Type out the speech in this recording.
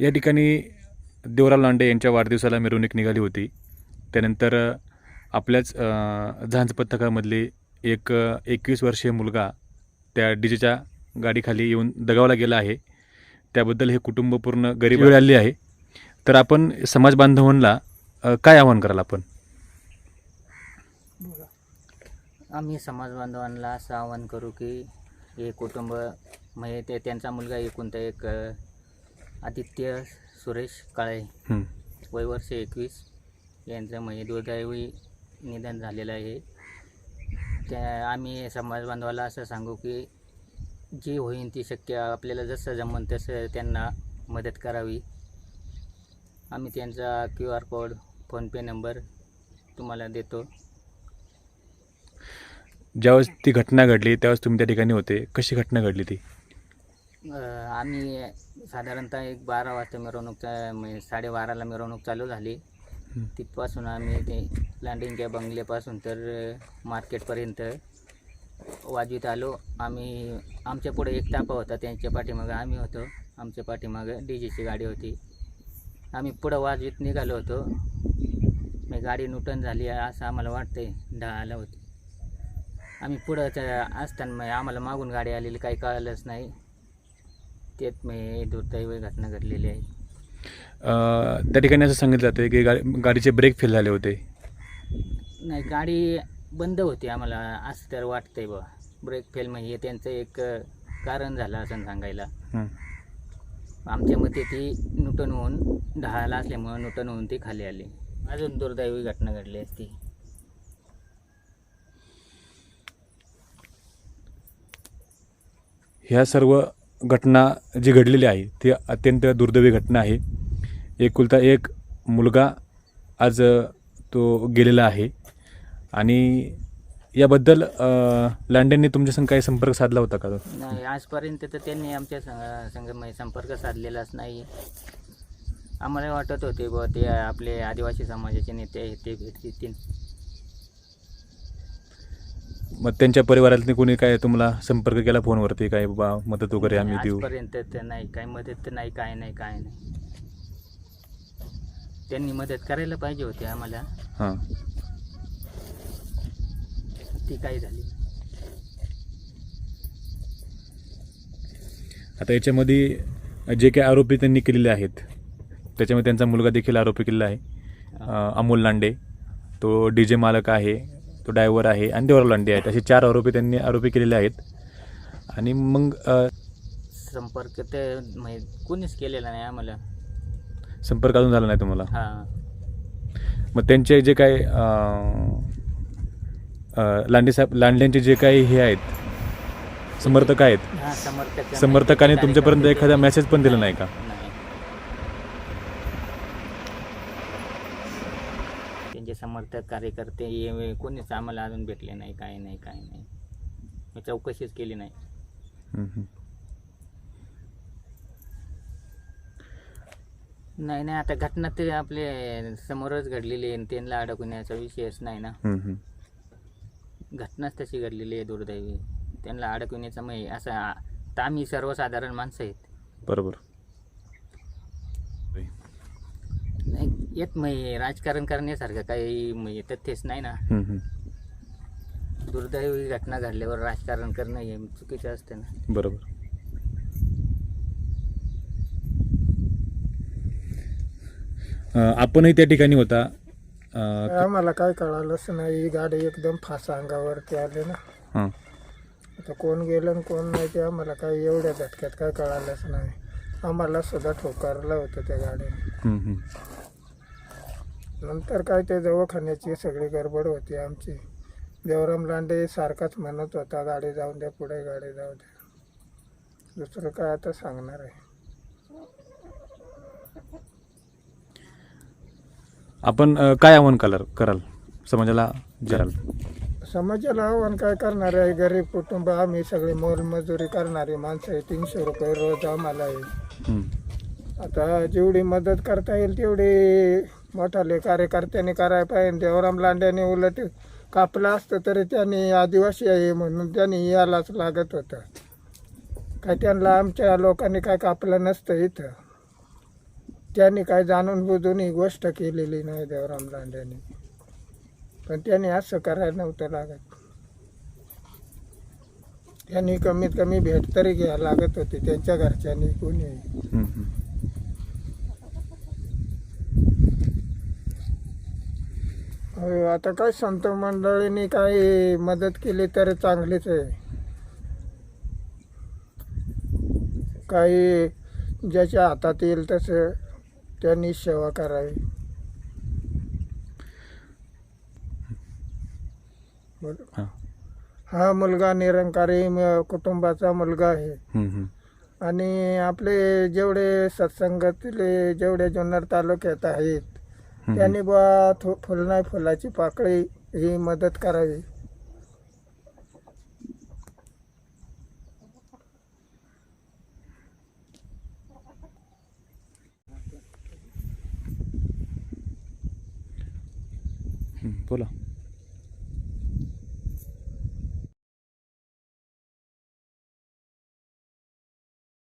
या ठिकाणी देवराव लांडे यांच्या वाढदिवसाला मिरवणूक निघाली होती. त्यानंतर आपल्याच झांज पथकामधले एक एकवीस वर्षीय मुलगा त्या डी जेच्या गाडीखाली येऊन दगावला गेला आहे. त्याबद्दल हे कुटुंब पूर्ण गरीब आली आहे. तर आपण समाज बांधवांना काय आवाहन कराल आपण? आम्ही समाज बांधवांना असं आवाहन करू की हे कुटुंब म्हणजे ते त्यांचा मुलगा एकुलता एक आदित्य सुरेश काळे हं. वय वर्ष एकवीस. यांचं म्हणजे दुर्दैवी निधन झालेलं आहे. त्या आम्ही समाज बांधवाला असं सांगू की जी होईन ती शक्य आपल्याला जसं जमन तसं त्यांना मदत करावी. आम्ही त्यांचा Q R code PhonePe number तुम्हाला देतो. ज्यावेळेस ती घटना घडली त्यावेळेस तुम्ही त्या ठिकाणी होते. कशी घटना घडली ती? आम्ही साधारणतः एक बारा वाजता मिरवणूक चा- म्हणजे साडेबाराला मिरवणूक चालू झाली. तिथपासून आम्ही ते लँडिंगच्या बंगल्यापासून तर मार्केटपर्यंत वाजवीत आलो. आम्ही आमच्या पुढे एक तापा होता त्यांच्या पाठीमागं आम्ही होतो. आमच्या पाठीमागं डी जेची गाडी होती. आम्ही पुढं वाजवीत निघालो होतो. मी गाडी नुटन झाली असं आम्हाला वाटतंय दहाला होती. आम्ही पुढं त्या असताना मग आम्हाला मागून गाडी आलेली काही कळालंच नाही. तेच मी दुर्दैवी घटना घडलेली आहे. अ, त्या ठिकाणी असं सांगितलं जातं की गाडी गाडीचे ब्रेक फेल झाले होते. नाही गाडी बंद होती आम्हाला असं तर वाटतंय बा. ब्रेक फेल म्हणजे त्यांचं एक अ, कारण झालं असं सांगायला. हं. आमच्या मते ती नुटन होऊन ढाळाला असल्यामुळं नुटन होऊन ती खाली आली. अजून दुर्दैवी घटना घडली असती ह्या सर्व घटना जी घडलेली आहे ती अत्यंत दुर्दैवी घटना आहे. एकुलता एक मुलगा आज तो गेलेला आहे. आणि याबद्दल अ, लांडेंनी तुमच्या काही संपर्क साधला होता का? नाही आजपर्यंत तर त्यांनी आमच्या संघ संग म्हणजे संपर्क साधलेलाच नाही. आम्हाला वाटत होते ब ते आपले आदिवासी समाजाचे नेते आहेत ते भेटतील. मग त्यांच्या परिवारातली कोणी काय तुम्हाला संपर्क केला फोनवरती? काय बाबा मदत वगैरे आम्ही देऊ? आजपर्यंत तर नाही. काही मदत तर नाही काय नाही काय नाही. त्यांनी मदत करायला पाहिजे होती आम्हाला. हां. ती काही झाली? नाही. आता याच्यामध्ये जे काही आरोपी त्यांनी केलेले आहेत त्याच्यामध्ये त्यांचा मुलगा देखील आरोपी केलेला आहे. अ, अमोल लांडे. तो डी जे मालक आहे. तो ड्रायव्हर आहे आणि देवराव लांडे आहेत. असे चार आरोपी त्यांनी आरोपी केलेले आहेत. आणि मग अ, संपर्क तर म्हणजे कोणीच केलेला नाही आम्हाला. संपर्क अजून झाला नाही तुम्हाला? हां. मग त्यांचे जे अ, अ, लांडे साहेब लांडेंचे जे काही हे आहेत समर्थक आहेत हां समर्थक. समर्थकाने तुमच्यापर्यंत एखादा मेसेज पण दिला नाही का नाही त्यांचे समर्थक कार्यकर्ते हे कोणीच आम्हाला अजून भेटले नाही काय नाही काय नाही. मी चौकशीच केली नाही. नाही नाही आता घटना ते आपले समोरच घडलेली आहे त्यांना अडकवण्याचा विषयच नाही ना. घटनाच तशी घडलेली आहे दुर्दैवी. त्यांना अडकवण्याचा मग असं आता आम्ही सर्वसाधारण माणसं आहेत. बरोबर नाही येत मग राजकारण करण्यासारखं काही म्हणजे तथ्यच नाही ना. हम्म, हम्म. दुर्दैवी घटना घडल्यावर राजकारण करणं हे चुकीचं असतं ना. बरोबर. अ, आपणही त्या ठिकाणी होता. अ, आम्हाला काय कळालंच नाही. ही गाडी एकदम फासा अंगावरती आली ना. हां. आता कोण गेलं आणि कोण नाही ते आम्हाला काही एवढ्या झटक्यात काय कळालंच नाही. आम्हाला सुद्धा ठोकारलं होतं त्या गाडीने. हम्म, हम्म. नंतर काय ते दवाखान्याची सगळी गडबड होती आमची. देवराम लांडे सारखाच म्हणत होता गाडी जाऊन द्या पुढे गाडी जाऊ द्या. दुसरं काय आता सांगणार आहे. आपण अ, काय आव्हान कराल कराल? समाजाला कराल? समाजाला आव्हान काय करणार आहे? गरीब कुटुंब आम्ही सगळी मोलमजुरी करणारी माणसं आहे. तीनशे रुपये रोज आम्हाला आहे. आता जेवढी मदत करता येईल तेवढी मोठाले कार्यकर्त्यांनी करायला पाहिजे. देवराम लांड्याने उलट कापलं असतं तरी त्यांनी आदिवासी आहे म्हणून त्यांनी यायलाच लागत होतं. काय त्यांना आमच्या लोकांनी काय कापलं नसतं इथं. त्यांनी काय जाणून बुजून ही गोष्ट केलेली नाही देवराम लांड्याने पण त्यांनी असं करायला नव्हतं लागत. त्यांनी कमीत कमी भेट तरी घ्यायला लागत होती. त्यांच्या घरच्यांनी कोणी हम्म, हम्म. अहो, आता काय संत मंडळींनी काही मदत केली तर चांगलीच आहे काही ज्याच्या हातात येईल तसं त्यांनी सेवा करावी बोल. हां मुलगा निरंकारी कुटुंबाचा मुलगा आहे. आणि आपले जेवढे सत्संगातले जेवढे जुन्नर तालुक्यात आहेत. त्यांनी बा फुल नाही फुलाची पाकळी ही मदत करावी. बोला.